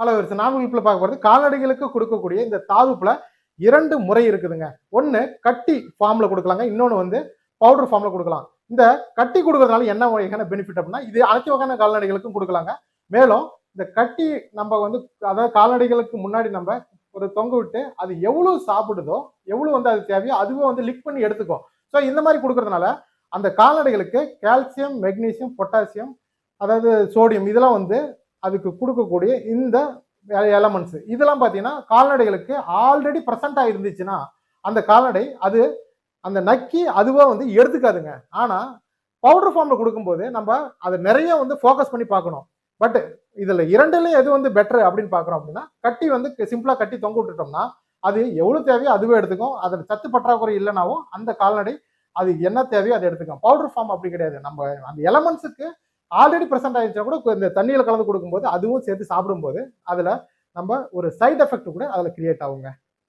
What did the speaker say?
Hello வருஷம் நாம இப்போ பார்க்க போகிறது கால்நடைகளுக்கு கொடுக்கக்கூடிய இந்த தாதுப்பில் இரண்டு முறை இருக்குதுங்க. ஒன்று கட்டி ஃபார்மில் கொடுக்கலாங்க இன்னொன்று வந்து பவுடர் ஃபார்மில் கொடுக்கலாம். இந்த கட்டி கொடுக்கறதுனால என்ன வகையான பெனிஃபிட் அப்படின்னா இது அனைத்து வகையான கால்நடைகளுக்கும் கொடுக்கலாங்க. மேலும் இந்த கட்டி நம்ம வந்து அதாவது கால்நடைகளுக்கு முன்னாடி நம்ம ஒரு தொங்க விட்டு அது எவ்வளோ சாப்பிடுதோ எவ்வளோ வந்து அது தேவையோ அதுவே வந்து லிக் பண்ணி எடுத்துக்கும். ஸோ இந்த மாதிரி கொடுக்கறதுனால அந்த கால்நடைகளுக்கு கால்சியம் மெக்னீசியம் பொட்டாசியம் அதாவது சோடியம் இதெல்லாம் வந்து அதுக்கு கொடுக்கக்கூடிய இந்த எலமெண்ட்ஸ் இதெல்லாம் பார்த்தீங்கன்னா கால்நடைகளுக்கு ஆல்ரெடி ப்ரெசண்டாக இருந்துச்சுன்னா அந்த கால்நடை அது அந்த நக்கி அதுவாக வந்து எடுத்துக்காதுங்க. ஆனால் பவுடர் ஃபார்மில் கொடுக்கும்போது நம்ம அதை நிறைய வந்து ஃபோக்கஸ் பண்ணி பார்க்கணும். பட் இதில் இரண்டுலையும் எது வந்து பெட்டர் அப்படின்னு பார்க்குறோம் அப்படின்னா கட்டி வந்து சிம்பிளாக கட்டி தொங்க விட்டுட்டோம்னா அது எவ்வளோ தேவையோ அதுவே எடுத்துக்கும். அதில் சத்து பற்றாக்குறை இல்லைனாவும் அந்த கால்நடை அது என்ன தேவையோ அதை எடுத்துக்கும். பவுடர் ஃபார்ம் அப்படி கிடையாது. நம்ம அந்த எலமெண்ட்ஸுக்கு ஆல்ரெடி ப்ரெசென்ட் ஆயிடுச்சா கூட இந்த தண்ணியில் கலந்து கொடுக்கும்போது அதுவும் சேர்த்து சாப்பிடும்போது அதில் நம்ம ஒரு சைடு எஃபெக்ட் கூட அதில் கிரியேட் ஆகுங்க.